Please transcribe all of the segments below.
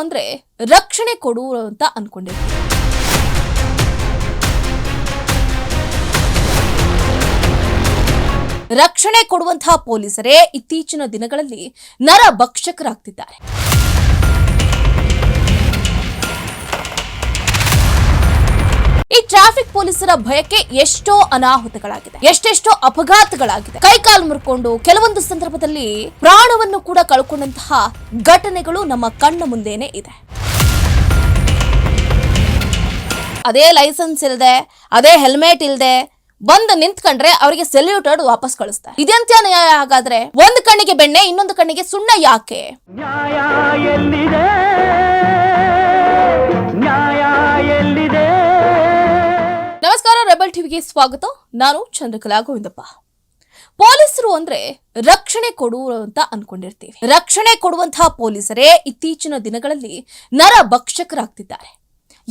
ಅಂದ್ರೆ ರಕ್ಷಣೆ ಕೊಡು ಅಂತ ಅನ್ಕೊಂಡಿರ್ತೀವಿ ರಕ್ಷಣೆ ಕೊಡುವಂತಹ ಪೊಲೀಸರೇ ಇತ್ತೀಚಿನ ದಿನಗಳಲ್ಲಿ ನರ ಈ ಟ್ರಾಫಿಕ್ ಪೊಲೀಸರ ಭಯಕ್ಕೆ ಎಷ್ಟೋ ಅನಾಹುತಗಳಾಗಿದೆ, ಎಷ್ಟೆಷ್ಟೋ ಅಪಘಾತಗಳಾಗಿದೆ. ಕೈಕಾಲು ಮುರ್ಕೊಂಡು ಕೆಲವೊಂದು ಸಂದರ್ಭದಲ್ಲಿ ಪ್ರಾಣವನ್ನು ಕೂಡ ಕಳ್ಕೊಂಡಂತಹ ಘಟನೆಗಳು ನಮ್ಮ ಕಣ್ಣ ಮುಂದೆನೆ ಇದೆ. ಅದೇ ಲೈಸೆನ್ಸ್ ಇಲ್ಲದೆ ಅದೇ ಹೆಲ್ಮೆಟ್ ಇಲ್ಲದೆ ಬಂದು ನಿಂತ್ಕೊಂಡ್ರೆ ಅವರಿಗೆ ಸೆಲ್ಯೂಟ್ ಹೊಡೆದು ವಾಪಸ್ ಕಳಿಸ್ತಾರೆ. ಇದೆಂತ ನ್ಯಾಯ ಹಾಗಾದ್ರೆ ಒಂದು ಕಣ್ಣಿಗೆ ಬೆಣ್ಣೆ, ಇನ್ನೊಂದು ಕಣ್ಣಿಗೆ ಸುಣ್ಣ ಯಾಕೆ? ನಮಸ್ಕಾರ, ರೆಬಲ್ ಟಿವಿಗೆ ಸ್ವಾಗತ. ನಾನು ಚಂದ್ರಕಲಾ ಗೋವಿಂದಪ್ಪ. ಪೊಲೀಸರು ಅಂದ್ರೆ ರಕ್ಷಣೆ ಕೊಡುವರು ಅಂತ ಅನ್ಕೊಂಡಿರ್ತೀವಿ. ರಕ್ಷಣೆ ಕೊಡುವಂತಹ ಪೊಲೀಸರೇ ಇತ್ತೀಚಿನ ದಿನಗಳಲ್ಲಿ ನರ ಭಕ್ಷಕರಾಗ್ತಿದ್ದಾರೆ.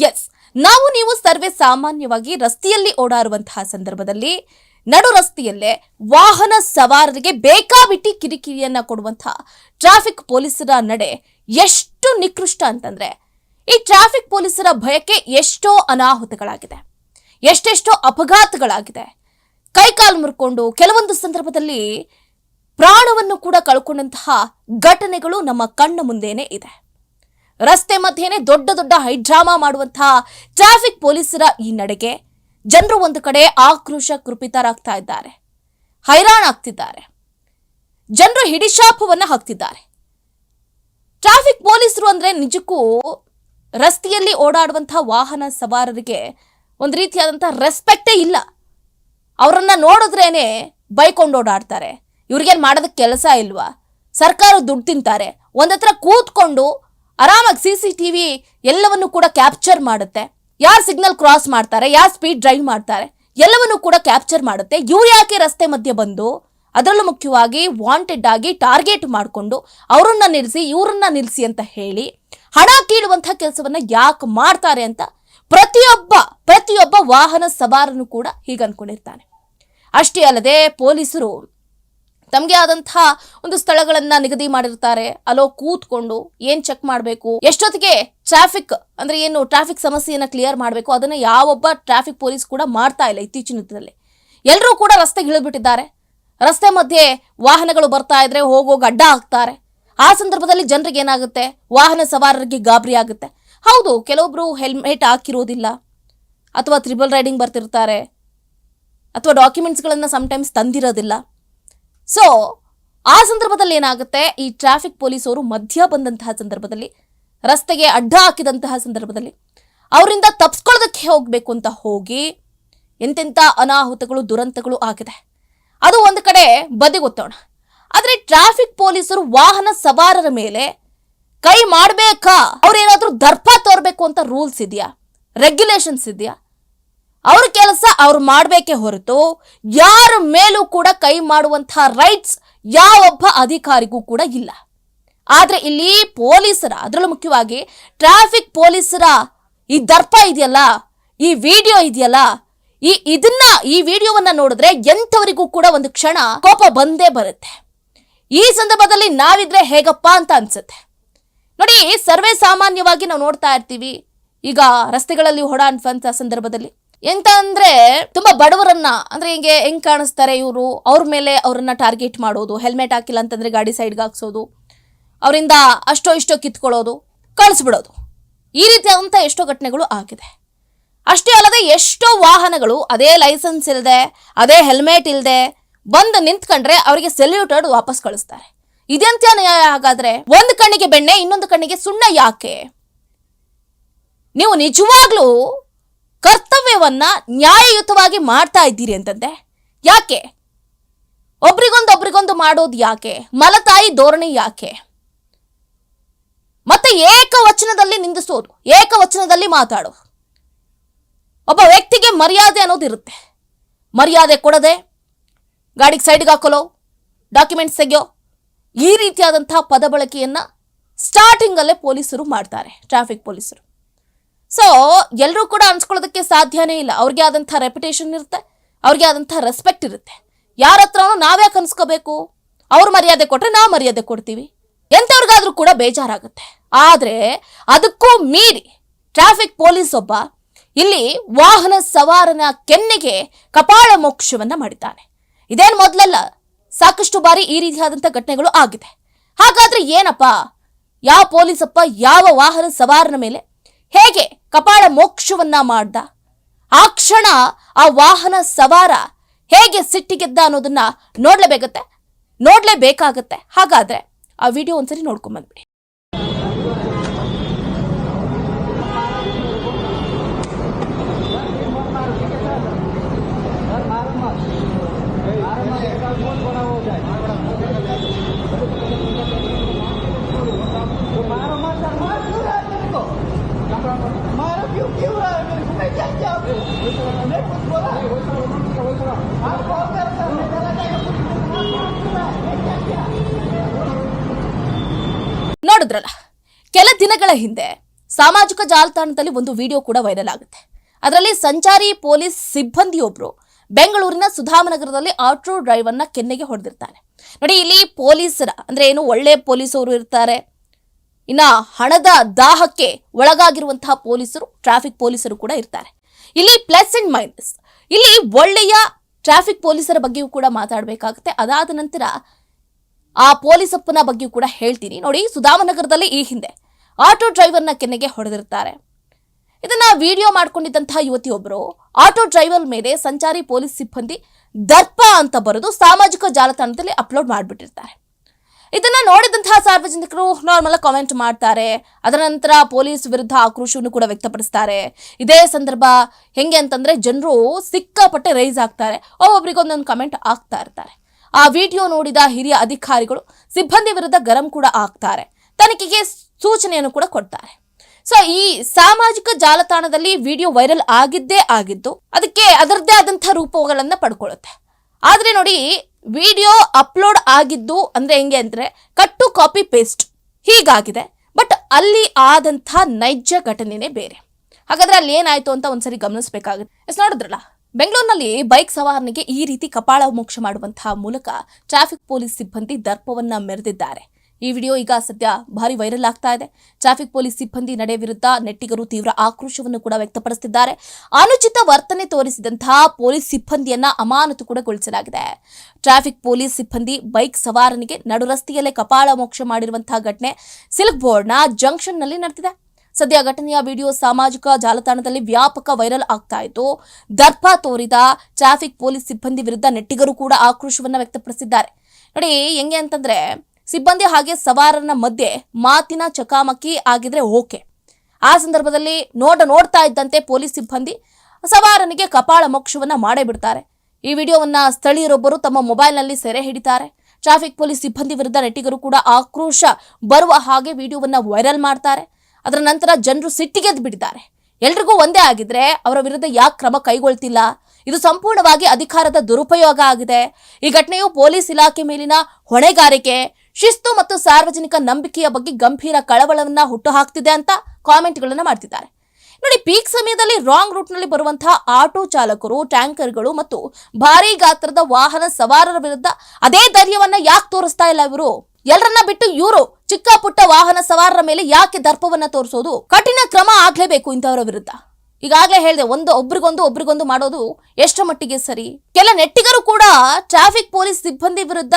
ಎಸ್ ನಾವು ನೀವು ಸರ್ವೇ ಸಾಮಾನ್ಯವಾಗಿ ರಸ್ತೆಯಲ್ಲಿ ಓಡಾಡುವಂತಹ ಸಂದರ್ಭದಲ್ಲಿ ನಡು ರಸ್ತೆಯಲ್ಲೇ ವಾಹನ ಸವಾರರಿಗೆ ಬೇಕಾಬಿಟ್ಟಿ ಕಿರಿಕಿರಿಯನ್ನ ಕೊಡುವಂತಹ ಟ್ರಾಫಿಕ್ ಪೊಲೀಸರ ನಡೆ ಎಷ್ಟು ನಿಕೃಷ್ಟ ಅಂತಂದ್ರೆ ಈ ಟ್ರಾಫಿಕ್ ಪೊಲೀಸರ ಭಯಕ್ಕೆ ಎಷ್ಟೋ ಅನಾಹುತಗಳಾಗಿದೆ. ಎಷ್ಟೆಷ್ಟೋ ಅಪಘಾತಗಳಾಗಿದೆ. ಕೈಕಾಲು ಮುರ್ಕೊಂಡು ಕೆಲವೊಂದು ಸಂದರ್ಭದಲ್ಲಿ ಪ್ರಾಣವನ್ನು ಕೂಡ ಕಳ್ಕೊಂಡಂತಹ ಘಟನೆಗಳು ನಮ್ಮ ಕಣ್ಣ ಮುಂದೆನೆ ಇದೆ. ರಸ್ತೆ ಮಧ್ಯೆನೆ ದೊಡ್ಡ ದೊಡ್ಡ ಹೈಡ್ರಾಮಾ ಮಾಡುವಂತಹ ಟ್ರಾಫಿಕ್ ಪೊಲೀಸರ ಈ ನಡೆಗೆ ಜನರು ಒಂದು ಕಡೆ ಆಕ್ರೋಶ ಕೃಪಿತರಾಗ್ತಾ ಇದ್ದಾರೆ. ಹೈರಾಣಾಗ್ತಿದ್ದಾರೆ ಜನರು ಹಿಡಿಶಾಪವನ್ನು ಹಾಕ್ತಿದ್ದಾರೆ. ಟ್ರಾಫಿಕ್ ಪೊಲೀಸರು ಅಂದ್ರೆ ನಿಜಕ್ಕೂ ರಸ್ತೆಯಲ್ಲಿ ಓಡಾಡುವಂತಹ ವಾಹನ ಸವಾರರಿಗೆ ಒಂದು ರೀತಿಯಾದಂಥ ರೆಸ್ಪೆಕ್ಟೇ ಇಲ್ಲ. ಅವರನ್ನು ನೋಡಿದ್ರೇ ಬೈಕೊಂಡು ಓಡಾಡ್ತಾರೆ. ಇವ್ರಿಗೇನು ಮಾಡೋದಕ್ಕೆ ಕೆಲಸ ಇಲ್ವಾ? ಸರ್ಕಾರ ದುಡ್ಡು ತಿಂತಾರೆ. ಒಂದತ್ರ ಕೂತ್ಕೊಂಡು ಆರಾಮಾಗಿ ಸಿ ಸಿ ಟಿ ವಿ ಎಲ್ಲವನ್ನು ಕೂಡ ಕ್ಯಾಪ್ಚರ್ ಮಾಡುತ್ತೆ. ಯಾರು ಸಿಗ್ನಲ್ ಕ್ರಾಸ್ ಮಾಡ್ತಾರೆ, ಯಾರು ಸ್ಪೀಡ್ ಡ್ರೈವ್ ಮಾಡ್ತಾರೆ, ಎಲ್ಲವನ್ನು ಕೂಡ ಕ್ಯಾಪ್ಚರ್ ಮಾಡುತ್ತೆ. ಇವ್ರು ಯಾಕೆ ರಸ್ತೆ ಮಧ್ಯೆ ಬಂದು ಅದರಲ್ಲೂ ಮುಖ್ಯವಾಗಿ ವಾಂಟೆಡ್ ಆಗಿ ಟಾರ್ಗೆಟ್ ಮಾಡಿಕೊಂಡು ಅವರನ್ನ ನಿಲ್ಲಿಸಿ ಇವರನ್ನ ನಿಲ್ಲಿಸಿ ಅಂತ ಹೇಳಿ ಹಣ ಕೀಳುವಂಥ ಕೆಲಸವನ್ನು ಯಾಕೆ ಮಾಡ್ತಾರೆ ಅಂತ ಪ್ರತಿಯೊಬ್ಬ ಪ್ರತಿಯೊಬ್ಬ ವಾಹನ ಸವಾರನು ಕೂಡ ಹೀಗೆ ಅನ್ಕೊಂಡಿರ್ತಾನೆ. ಅಷ್ಟೇ ಅಲ್ಲದೆ ಪೊಲೀಸರು ತಮಗೆ ಆದಂತಹ ಒಂದು ಸ್ಥಳಗಳನ್ನ ನಿಗದಿ ಮಾಡಿರ್ತಾರೆ. ಅಲೋ ಕೂತ್ಕೊಂಡು ಏನ್ ಚೆಕ್ ಮಾಡಬೇಕು, ಎಷ್ಟೊತ್ತಿಗೆ ಟ್ರಾಫಿಕ್ ಅಂದ್ರೆ ಏನು ಟ್ರಾಫಿಕ್ ಸಮಸ್ಯೆಯನ್ನ ಕ್ಲಿಯರ್ ಮಾಡಬೇಕು, ಅದನ್ನ ಯಾವೊಬ್ಬ ಟ್ರಾಫಿಕ್ ಪೊಲೀಸ್ ಕೂಡ ಮಾಡ್ತಾ ಇಲ್ಲ ಇತ್ತೀಚಿನ ದಿನದಲ್ಲಿ. ಎಲ್ಲರೂ ಕೂಡ ರಸ್ತೆಗೆ ಇಳಿದ್ಬಿಟ್ಟಿದ್ದಾರೆ. ರಸ್ತೆ ಮಧ್ಯೆ ವಾಹನಗಳು ಬರ್ತಾ ಇದ್ರೆ ಹೋಗೋ ಅಡ್ಡ ಹಾಕ್ತಾರೆ. ಆ ಸಂದರ್ಭದಲ್ಲಿ ಜನರಿಗೆ ಏನಾಗುತ್ತೆ? ವಾಹನ ಸವಾರರಿಗೆ ಗಾಬರಿ ಆಗುತ್ತೆ. ಹೌದು ಕೆಲವೊಬ್ಬರು ಹೆಲ್ಮೆಟ್ ಹಾಕಿರೋದಿಲ್ಲ. ಅಥವಾ ತ್ರಿಬಲ್ ರೈಡಿಂಗ್ ಬರ್ತಿರ್ತಾರೆ. ಅಥವಾ ಡಾಕ್ಯುಮೆಂಟ್ಸ್ಗಳನ್ನು ಸಮ್ಟೈಮ್ಸ್ ತಂದಿರೋದಿಲ್ಲ. ಸೊ ಆ ಸಂದರ್ಭದಲ್ಲಿ ಏನಾಗುತ್ತೆ? ಈ ಟ್ರಾಫಿಕ್ ಪೊಲೀಸವರು ಮಧ್ಯ ಬಂದಂತಹ ಸಂದರ್ಭದಲ್ಲಿ, ರಸ್ತೆಗೆ ಅಡ್ಡ ಹಾಕಿದಂತಹ ಸಂದರ್ಭದಲ್ಲಿ, ಅವರಿಂದ ತಪ್ಸ್ಕೊಳ್ಳೋದಕ್ಕೆ ಹೋಗಬೇಕು ಅಂತ ಹೋಗಿ, ಎಂತೆಂಥ ಅನಾಹುತಗಳು, ದುರಂತಗಳು ಆಗಿದೆ. ಅದು ಒಂದು ಕಡೆ ಬದಿಗೊತ್ತೋಣ. ಆದರೆ ಟ್ರಾಫಿಕ್ ಪೊಲೀಸರು ವಾಹನ ಸವಾರರ ಮೇಲೆ ಕೈ ಮಾಡಬೇಕಾ? ಅವ್ರೇನಾದ್ರೂ ದರ್ಪ ತೋರ್ಬೇಕು ಅಂತ ರೂಲ್ಸ್ ಇದೆಯಾ? ರೆಗ್ಯುಲೇಷನ್ಸ್ ಇದೆಯಾ? ಅವ್ರ ಕೆಲಸ ಅವ್ರು ಮಾಡಬೇಕೇ ಹೊರತು ಯಾರ ಮೇಲೂ ಕೂಡ ಕೈ ಮಾಡುವಂತಹ ರೈಟ್ಸ್ ಯಾವೊಬ್ಬ ಅಧಿಕಾರಿಗೂ ಕೂಡ ಇಲ್ಲ. ಆದರೆ ಇಲ್ಲಿ ಪೊಲೀಸರ, ಅದರಲ್ಲೂ ಮುಖ್ಯವಾಗಿ ಟ್ರಾಫಿಕ್ ಪೊಲೀಸರ ಈ ದರ್ಪ ಇದೆಯಲ್ಲ, ಈ ವಿಡಿಯೋ ಇದೆಯಲ್ಲ, ಈ ಇದನ್ನ, ಈ ವಿಡಿಯೋವನ್ನ ನೋಡಿದ್ರೆ ಎಂಥವರಿಗೂ ಕೂಡ ಒಂದು ಕ್ಷಣ ಕೋಪ ಬಂದೇ ಬರುತ್ತೆ. ಈ ಸಂದರ್ಭದಲ್ಲಿ ನಾವಿದ್ರೆ ಹೇಗಪ್ಪ ಅಂತ ಅನ್ಸುತ್ತೆ. ನೋಡಿ ಸರ್ವೇ ಸಾಮಾನ್ಯವಾಗಿ ನಾವು ನೋಡ್ತಾ ಇರ್ತೀವಿ. ಈಗ ರಸ್ತೆಗಳಲ್ಲಿ ಓಡಾಡುವಂತ ಸಂದರ್ಭದಲ್ಲಿ. ಎಂತ ಅಂದ್ರೆ ತುಂಬಾ ಬಡವರನ್ನ, ಅಂದ್ರೆ ಹಿಂಗೆ ಹೆಂಗ್ ಕಾಣಿಸ್ತಾರೆ ಇವರು? ಅವ್ರ ಮೇಲೆ ಅವ್ರನ್ನ ಟಾರ್ಗೆಟ್ ಮಾಡೋದು, ಹೆಲ್ಮೆಟ್ ಹಾಕಿಲ್ಲ ಅಂತಂದ್ರೆ ಗಾಡಿ ಸೈಡ್ಗೆ ಹಾಕ್ಸೋದು, ಅವರಿಂದ ಅಷ್ಟೋ ಇಷ್ಟೋ ಕಿತ್ಕೊಳ್ಳೋದು, ಕಳಿಸ್ಬಿಡೋದು. ಈ ರೀತಿಯಾದಂಥ ಎಷ್ಟೋ ಘಟನೆಗಳು ಆಗಿದೆ. ಅಷ್ಟೇ ಅಲ್ಲದೆ ಎಷ್ಟೋ ವಾಹನಗಳು, ಅದೇ ಲೈಸೆನ್ಸ್ ಇಲ್ಲದೆ ಅದೇ ಹೆಲ್ಮೆಟ್ ಇಲ್ಲದೆ ಬಂದು ನಿಂತ್ಕೊಂಡ್ರೆ ಅವರಿಗೆ ಸೆಲ್ಯೂಟ್ ಹೊಡೆದು ವಾಪಸ್ ಕಳಿಸ್ತಾರೆ. ಇದೆಂತ ನ್ಯಾಯ ಹಾಗಾದ್ರೆ? ಒಂದು ಕಣ್ಣಿಗೆ ಬೆಣ್ಣೆ, ಇನ್ನೊಂದು ಕಣ್ಣಿಗೆ ಸುಣ್ಣ ಯಾಕೆ? ನೀವು ನಿಜವಾಗ್ಲೂ ಕರ್ತವ್ಯವನ್ನ ನ್ಯಾಯಯುತವಾಗಿ ಮಾಡ್ತಾ ಇದ್ದೀರಿ ಅಂತಂದೆ. ಯಾಕೆ? ಒಬ್ರಿಗೊಂದು ಒಬ್ರಿಗೊಂದು ಮಾಡೋದು ಯಾಕೆ? ಮಲತಾಯಿ ಧೋರಣೆ ಯಾಕೆ? ಮತ್ತೆ ಏಕವಚನದಲ್ಲಿ ನಿಂದಿಸೋದು, ಏಕವಚನದಲ್ಲಿ ಮಾತಾಡು ಒಬ್ಬ ವ್ಯಕ್ತಿಗೆ ಮರ್ಯಾದೆ ಅನ್ನೋದು ಇರುತ್ತೆ. ಮರ್ಯಾದೆ ಕೊಡದೆ ಗಾಡಿಗೆ ಸೈಡ್ಗೆ ಹಾಕೊಲೋ ಡಾಕ್ಯುಮೆಂಟ್ಸ್ ತೆಗೆಯೋ ಈ ರೀತಿಯಾದಂತಹ ಪದ ಬಳಕೆಯನ್ನು ಸ್ಟಾರ್ಟಿಂಗಲ್ಲೇ ಪೊಲೀಸರು ಮಾಡ್ತಾರೆ ಟ್ರಾಫಿಕ್ ಪೊಲೀಸರು. ಸೊ ಎಲ್ಲರೂ ಕೂಡ ಅನ್ಸ್ಕೊಳ್ಳೋದಕ್ಕೆ ಸಾಧ್ಯನೇ ಇಲ್ಲ. ಅವ್ರಿಗೆ ಆದಂಥ ರೆಪ್ಯುಟೇಷನ್ ಇರುತ್ತೆ, ಅವ್ರಿಗೆ ಆದಂಥ ರೆಸ್ಪೆಕ್ಟ್ ಇರುತ್ತೆ. ಯಾರ ಹತ್ರನೂ ನಾವ್ಯಾಕೆ ಅನ್ಸ್ಕೋಬೇಕು? ಅವ್ರ ಮರ್ಯಾದೆ ಕೊಟ್ಟರೆ ನಾವು ಮರ್ಯಾದೆ ಕೊಡ್ತೀವಿ. ಎಂಥವ್ರಿಗಾದ್ರೂ ಕೂಡ ಬೇಜಾರಾಗುತ್ತೆ. ಆದ್ರೆ, ಅದಕ್ಕೂ ಮೀರಿ ಟ್ರಾಫಿಕ್ ಪೊಲೀಸ್ ಒಬ್ಬ ಇಲ್ಲಿ ವಾಹನ ಸವಾರನ ಕೆನ್ನೆಗೆ ಕಪಾಳ ಮೋಕ್ಷವನ್ನ ಮಾಡಿದ್ದಾನೆ. ಇದೇನು ಮೊದಲಲ್ಲ ಸಾಕಷ್ಟು ಬಾರಿ ಈ ರೀತಿಯಾದಂಥ ಘಟನೆಗಳು ಆಗಿದೆ. ಹಾಗಾದ್ರೆ ಏನಪ್ಪ? ಯಾವ ಪೊಲೀಸಪ್ಪ ಯಾವ ವಾಹನ ಸವಾರನ ಮೇಲೆ ಹೇಗೆ ಕಪಾಳ ಮೋಕ್ಷವನ್ನ ಮಾಡ್ದ? ಆ ಕ್ಷಣ ಆ ವಾಹನ ಸವಾರ ಹೇಗೆ ಸಿಟ್ಟಿಗೆದ್ದ ಅನ್ನೋದನ್ನ ನೋಡ್ಲೇಬೇಕತ್ತೆ? ನೋಡ್ಲೇಬೇಕಾಗತ್ತೆ. ಹಾಗಾದ್ರೆ ಆ ವಿಡಿಯೋ ಒಂದ್ಸರಿ ನೋಡ್ಕೊಂಡ್ मारो क्यों क्यों रहा है मेरे को मैं क्या क्या मैं कुछ बोला आप कॉल कर कर मैं चला जाएगा पुलिस में आप कौन बोला मैं क्या क्या ನೋಡಿದ್ರಲ್ಲ ಕೆಲ ದಿನಗಳ ಹಿಂದೆ ಸಾಮಾಜಿಕ ಜಾಲತಾಣದಲ್ಲಿ ಒಂದು ವಿಡಿಯೋ ಕೂಡ ವೈರಲ್ ಆಗುತ್ತೆ ಅದರಲ್ಲಿ ಸಂಚಾರಿ ಪೊಲೀಸ್ ಸಿಬ್ಬಂದಿಯೊಬ್ರು ಬೆಂಗಳೂರಿನ ಸುಧಾಮನಗರದಲ್ಲಿ ಆಟೋ ಡ್ರೈವರ್ನ ಕೆನ್ನೆಗೆ ಹೊಡೆದಿರ್ತಾರೆ ನೋಡಿ ಇಲ್ಲಿ ಪೊಲೀಸರ ಅಂದ್ರೆ ಏನು ಒಳ್ಳೆ ಪೊಲೀಸರು ಇರ್ತಾರೆ ಇನ್ನ ಹಣದ ದಾಹಕ್ಕೆ ಒಳಗಾಗಿರುವಂತಹ ಪೊಲೀಸರು, ಟ್ರಾಫಿಕ್ ಪೊಲೀಸರು ಕೂಡ ಇರ್ತಾರೆ. ಇಲ್ಲಿ ಪ್ಲಸ್ ಅಂಡ್ ಮೈನಸ್ ಇಲ್ಲಿ ಒಳ್ಳೆಯ ಟ್ರಾಫಿಕ್ ಪೊಲೀಸರ ಬಗ್ಗೆಯೂ ಕೂಡ ಮಾತಾಡಬೇಕಾಗುತ್ತೆ. ಅದಾದ ನಂತರ ಆ ಪೊಲೀಸಪ್ಪನ ಬಗ್ಗೆಯೂ ಕೂಡ ಹೇಳ್ತೀನಿ. ನೋಡಿ, ಸುಧಾಮನಗರದಲ್ಲಿ ಈ ಹಿಂದೆ ಆಟೋ ಡ್ರೈವರ್ನ ಕೆನ್ನೆಗೆ ಹೊಡೆದಿರ್ತಾರೆ. ಇದನ್ನ ವಿಡಿಯೋ ಮಾಡಿಕೊಂಡಿದ್ದಂತಹ ಯುವತಿಯೊಬ್ಬರು ಆಟೋ ಡ್ರೈವರ್ ಮೇಲೆ ಸಂಚಾರಿ ಪೊಲೀಸ್ ಸಿಬ್ಬಂದಿ ದರ್ಪ ಅಂತ ಬರೆದು ಸಾಮಾಜಿಕ ಜಾಲತಾಣದಲ್ಲಿ ಅಪ್ಲೋಡ್ ಮಾಡಿಬಿಟ್ಟಿರ್ತಾರೆ. ಇದನ್ನ ನೋಡಿದಂತಹ ಸಾರ್ವಜನಿಕರು ನಾರ್ಮಲ್ ಕಾಮೆಂಟ್ ಮಾಡ್ತಾರೆ. ಅದರ ನಂತರ ಪೊಲೀಸ್ ವಿರುದ್ಧ ಆಕ್ರೋಶವನ್ನು ಕೂಡ ವ್ಯಕ್ತಪಡಿಸ್ತಾರೆ. ಇದೇ ಸಂದರ್ಭ ಹೆಂಗೆ ಅಂತಂದ್ರೆ ಜನರು ಸಿಕ್ಕಾಪಟ್ಟೆ ರೈಸ್ ಆಗ್ತಾರೆ. ಒಬ್ಬೊಬ್ರಿಗೊಂದೊಂದು ಕಮೆಂಟ್ ಆಗ್ತಾ ಇರ್ತಾರೆ. ಆ ವಿಡಿಯೋ ನೋಡಿದ ಹಿರಿಯ ಅಧಿಕಾರಿಗಳು ಸಿಬ್ಬಂದಿ ವಿರುದ್ಧ ಗರಂ ಕೂಡ ಆಗ್ತಾರೆ. ತನಿಖೆಗೆ ಸೂಚನೆಯನ್ನು ಕೂಡ ಕೊಡ್ತಾರೆ. ಸೊ ಈ ಸಾಮಾಜಿಕ ಜಾಲತಾಣದಲ್ಲಿ ವಿಡಿಯೋ ವೈರಲ್ ಆಗಿದ್ದೇ ಆಗಿದ್ದು, ಅದಕ್ಕೆ ಅದರದ್ದೇ ಆದಂತಹ ರೂಪಗಳನ್ನ ಪಡ್ಕೊಳ್ಳುತ್ತೆ. ಆದ್ರೆ ನೋಡಿ ವಿಡಿಯೋ ಅಪ್ಲೋಡ್ ಆಗಿದ್ದು ಅಂದರೆ ಹೆಂಗೆ ಅಂದರೆ ಕಟ್ಟು ಕಾಪಿ ಪೇಸ್ಟ್ ಹೀಗಾಗಿದೆ. ಬಟ್ ಅಲ್ಲಿ ಆದಂಥ ನೈಜ ಘಟನೆನೇ ಬೇರೆ. ಹಾಗಾದರೆ ಅಲ್ಲಿ ಏನಾಯಿತು ಅಂತ ಒಂದ್ಸರಿ ಗಮನಿಸಬೇಕಾಗುತ್ತೆ. ಎಸ್ ನೋಡಿದ್ರಲ್ಲ? ಬೆಂಗಳೂರಿನಲ್ಲಿ ಬೈಕ್ ಸವಾರನಿಗೆ ಈ ರೀತಿ ಕಪಾಳ ಮೋಕ್ಷ ಮಾಡುವಂತಹ ಮೂಲಕ ಟ್ರಾಫಿಕ್ ಪೊಲೀಸ್ ಸಿಬ್ಬಂದಿ ದರ್ಪವನ್ನ ಮೆರೆದಿದ್ದಾರೆ. ಈ ವಿಡಿಯೋ ಈಗ ಸದ್ಯ ಭಾರಿ ವೈರಲ್ ಆಗ್ತಾ ಇದೆ. ಟ್ರಾಫಿಕ್ ಪೊಲೀಸ್ ಸಿಬ್ಬಂದಿ ನಡೆ ವಿರುದ್ಧ ನೆಟ್ಟಿಗರು ತೀವ್ರ ಆಕ್ರೋಶವನ್ನು ಕೂಡ ವ್ಯಕ್ತಪಡಿಸುತ್ತಿದ್ದಾರೆ ಅನುಚಿತ ವರ್ತನೆ ತೋರಿಸಿದಂತಹ ಪೊಲೀಸ್ ಸಿಬ್ಬಂದಿಯನ್ನ ಅಮಾನತು ಕೂಡ ಗೊಳಿಸಲಾಗಿದೆ. ಟ್ರಾಫಿಕ್ ಪೊಲೀಸ್ ಸಿಬ್ಬಂದಿ ಬೈಕ್ ಸವಾರನಿಗೆ ನಡು ರಸ್ತೆಯಲ್ಲೇ ಕಪಾಳ ಮೋಕ್ಷ ಮಾಡಿರುವಂತಹ ಘಟನೆ ಸಿಲ್ಕ್ ಬೋರ್ಡ್ನ ಜಂಕ್ಷನ್ನಲ್ಲಿ ನಡೆದಿದೆ. ಸದ್ಯ ಘಟನೆಯ ವಿಡಿಯೋ ಸಾಮಾಜಿಕ ಜಾಲತಾಣದಲ್ಲಿ ವ್ಯಾಪಕ ವೈರಲ್ ಆಗ್ತಾ ಇತ್ತು ದರ್ಪ ತೋರಿದ ಟ್ರಾಫಿಕ್ ಪೊಲೀಸ್ ಸಿಬ್ಬಂದಿ ವಿರುದ್ಧ ನೆಟ್ಟಿಗರು ಕೂಡ ಆಕ್ರೋಶವನ್ನು ವ್ಯಕ್ತಪಡಿಸಿದ್ದಾರೆ. ನೋಡಿ, ಹೆಂಗೆ ಅಂತಂದ್ರೆ ಸಿಬ್ಬಂದಿ ಹಾಗೆ ಸವಾರನ ಮಧ್ಯೆ ಮಾತಿನ ಚಕಾಮಕಿ ಆಗಿದ್ರೆ ಓಕೆ. ಆ ಸಂದರ್ಭದಲ್ಲಿ ನೋಡ ನೋಡ್ತಾ ಇದ್ದಂತೆ ಪೊಲೀಸ್ ಸಿಬ್ಬಂದಿ ಸವಾರನಿಗೆ ಕಪಾಳ ಮೋಕ್ಷವನ್ನ ಮಾಡೇ ಬಿಡ್ತಾರೆ. ಈ ವಿಡಿಯೋವನ್ನ ಸ್ಥಳೀಯರೊಬ್ಬರು ತಮ್ಮ ಮೊಬೈಲ್ನಲ್ಲಿ ಸೆರೆ ಹಿಡಿತಾರೆ. ಟ್ರಾಫಿಕ್ ಪೊಲೀಸ್ ಸಿಬ್ಬಂದಿ ವಿರುದ್ಧ ನೆಟ್ಟಿಗರು ಕೂಡ ಆಕ್ರೋಶ ಬರುವ ಹಾಗೆ ವಿಡಿಯೋವನ್ನ ವೈರಲ್ ಮಾಡ್ತಾರೆ. ಅದರ ನಂತರ ಜನರು ಸಿಟ್ಟಿಗೆದ್ದು ಬಿಟ್ಟಿದ್ದಾರೆ. ಎಲ್ರಿಗೂ ಒಂದೇ ಆಗಿದ್ರೆ ಅವರ ವಿರುದ್ಧ ಯಾಕೆ ಕ್ರಮ ಕೈಗೊಳ್ತಿಲ್ಲ? ಇದು ಸಂಪೂರ್ಣವಾಗಿ ಅಧಿಕಾರದ ದುರುಪಯೋಗ ಆಗಿದೆ. ಈ ಘಟನೆಯು ಪೊಲೀಸ್ ಇಲಾಖೆ ಮೇಲಿನ ಹೊಣೆಗಾರಿಕೆ ಶಿಸ್ತು ಮತ್ತು ಸಾರ್ವಜನಿಕ ನಂಬಿಕೆಯ ಬಗ್ಗೆ ಗಂಭೀರ ಕಳವಳವನ್ನ ಹುಟ್ಟುಹಾಕ್ತಿದೆ ಅಂತ ಕಾಮೆಂಟ್ಗಳನ್ನು ಮಾಡ್ತಿದ್ದಾರೆ. ನೋಡಿ, ಪೀಕ್ ಸಮಯದಲ್ಲಿ ರಾಂಗ್ ರೂಟ್ನಲ್ಲಿ ಬರುವಂತಹ ಆಟೋ ಚಾಲಕರು, ಟ್ಯಾಂಕರ್ಗಳು ಮತ್ತು ಭಾರೀ ಗಾತ್ರದ ವಾಹನ ಸವಾರರ ವಿರುದ್ಧ ಅದೇ ಧೈರ್ಯವನ್ನ ಯಾಕೆ ತೋರಿಸ್ತಾ ಇಲ್ಲ ಇವರು? ಎಲ್ಲರನ್ನ ಬಿಟ್ಟು ಇವರು ಚಿಕ್ಕ ಪುಟ್ಟ ವಾಹನ ಸವಾರರ ಮೇಲೆ ಯಾಕೆ ದರ್ಪವನ್ನ ತೋರಿಸೋದು? ಕಠಿಣ ಕ್ರಮ ಆಗ್ಲೇಬೇಕು ಇಂಥವರ ವಿರುದ್ಧ. ಈಗಾಗಲೇ ಹೇಳಿದೆ, ಒಂದು ಒಬ್ರಿಗೊಂದು ಒಬ್ರಿಗೊಂದು ಮಾಡೋದು ಎಷ್ಟರ ಮಟ್ಟಿಗೆ ಸರಿ? ಕೆಲ ನೆಟ್ಟಿಗರು ಕೂಡ ಟ್ರಾಫಿಕ್ ಪೊಲೀಸ್ ಸಿಬ್ಬಂದಿ ವಿರುದ್ಧ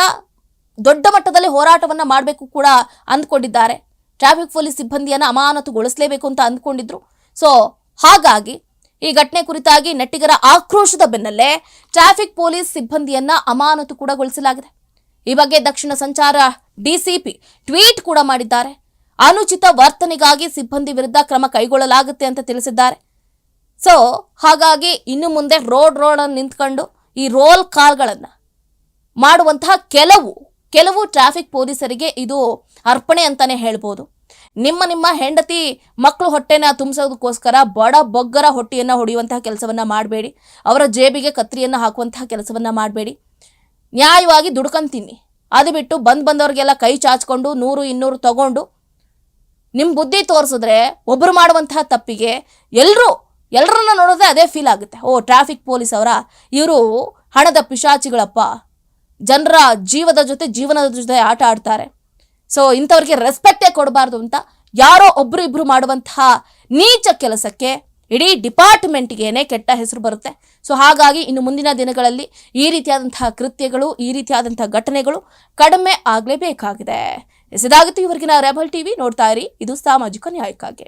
ದೊಡ್ಡ ಮಟ್ಟದಲ್ಲಿ ಹೋರಾಟವನ್ನು ಮಾಡಬೇಕು ಕೂಡ ಅಂದ್ಕೊಂಡಿದ್ದಾರೆ. ಟ್ರಾಫಿಕ್ ಪೊಲೀಸ್ ಸಿಬ್ಬಂದಿಯನ್ನು ಅಮಾನತುಗೊಳಿಸಲೇಬೇಕು ಅಂತ ಅಂದ್ಕೊಂಡಿದ್ರು. ಸೊ ಹಾಗಾಗಿ ಈ ಘಟನೆ ಕುರಿತಾಗಿ ನೆಟ್ಟಿಗರ ಆಕ್ರೋಶದ ಬೆನ್ನಲ್ಲೇ ಟ್ರಾಫಿಕ್ ಪೊಲೀಸ್ ಸಿಬ್ಬಂದಿಯನ್ನ ಅಮಾನತು ಕೂಡ ಗೊಳಿಸಲಾಗಿದೆ. ಈ ಬಗ್ಗೆ ದಕ್ಷಿಣ ಸಂಚಾರ ಡಿಸಿಪಿ ಟ್ವೀಟ್ ಕೂಡ ಮಾಡಿದ್ದಾರೆ. ಅನುಚಿತ ವರ್ತನೆಗಾಗಿ ಸಿಬ್ಬಂದಿ ವಿರುದ್ಧ ಕ್ರಮ ಕೈಗೊಳ್ಳಲಾಗುತ್ತೆ ಅಂತ ತಿಳಿಸಿದ್ದಾರೆ. ಸೊ ಹಾಗಾಗಿ ಇನ್ನು ಮುಂದೆ ರೋಡ್ ರೋಡ್ ನಿಂತ್ಕೊಂಡು ಈ ರೋಲ್ ಕಾಲ್ಗಳನ್ನು ಮಾಡುವಂತಹ ಕೆಲವು ಕೆಲವು ಟ್ರಾಫಿಕ್ ಪೊಲೀಸರಿಗೆ ಇದು ಅರ್ಪಣೆ ಅಂತಾನೆ ಹೇಳ್ಬೋದು. ನಿಮ್ಮ ನಿಮ್ಮ ಹೆಂಡತಿ ಮಕ್ಕಳು ಹೊಟ್ಟೆನ ತುಂಬಿಸೋದಕ್ಕೋಸ್ಕರ ಬಡ ಬೊಗ್ಗರ ಹೊಟ್ಟೆಯನ್ನು ಹೊಡೆಯುವಂತಹ ಕೆಲಸವನ್ನ ಮಾಡಬೇಡಿ. ಅವರ ಜೇಬಿಗೆ ಕತ್ರಿಯನ್ನು ಹಾಕುವಂತಹ ಕೆಲಸವನ್ನ ಮಾಡಬೇಡಿ. ನ್ಯಾಯವಾಗಿ ದುಡ್ಕೊಂತೀನಿ ಅದು ಬಿಟ್ಟು ಬಂದು ಬಂದವರಿಗೆಲ್ಲ ಕೈ ಚಾಚ್ಕೊಂಡು ನೂರು, ಇನ್ನೂರು ತಗೊಂಡು ನಿಮ್ಮ ಬುದ್ಧಿ ತೋರಿಸಿದ್ರೆ ಒಬ್ಬರು ಮಾಡುವಂತಹ ತಪ್ಪಿಗೆ ಎಲ್ಲರೂ ಎಲ್ಲರನ್ನ ನೋಡಿದ್ರೆ ಅದೇ ಫೀಲ್ ಆಗುತ್ತೆ. ಓ ಟ್ರಾಫಿಕ್ ಪೊಲೀಸ್ ಅವರ, ಇವರು ಹಣದ ಪಿಶಾಚಿಗಳಪ್ಪ. ಜನರ ಜೀವದ ಜೊತೆ ಜೀವನದ ಜೊತೆ ಆಟ ಆಡ್ತಾರೆ. ಸೊ ಇಂಥವ್ರಿಗೆ ರೆಸ್ಪೆಕ್ಟೇ ಕೊಡಬಾರ್ದು ಅಂತ ಯಾರೋ ಒಬ್ಬರು ಇಬ್ರು ಮಾಡುವಂತಹ ನೀಚ ಕೆಲಸಕ್ಕೆ ಇಡೀ ಡಿಪಾರ್ಟ್ಮೆಂಟ್ಗೇನೆ ಕೆಟ್ಟ ಹೆಸರು ಬರುತ್ತೆ. ಸೊ ಹಾಗಾಗಿ ಇನ್ನು ಮುಂದಿನ ದಿನಗಳಲ್ಲಿ ಈ ರೀತಿಯಾದಂತಹ ಕೃತ್ಯಗಳು, ಈ ರೀತಿಯಾದಂತಹ ಘಟನೆಗಳು ಕಡಿಮೆ ಆಗಲೇಬೇಕಾಗಿದೆ. ಎಸೆದಾಗುತ್ತೆ ಇವರಿಗಿನ ರೆಬಲ್ ಟಿವಿ ನೋಡ್ತಾ ಇರಿ. ಇದು ಸಾಮಾಜಿಕ ನ್ಯಾಯಕ್ಕಾಗಿ.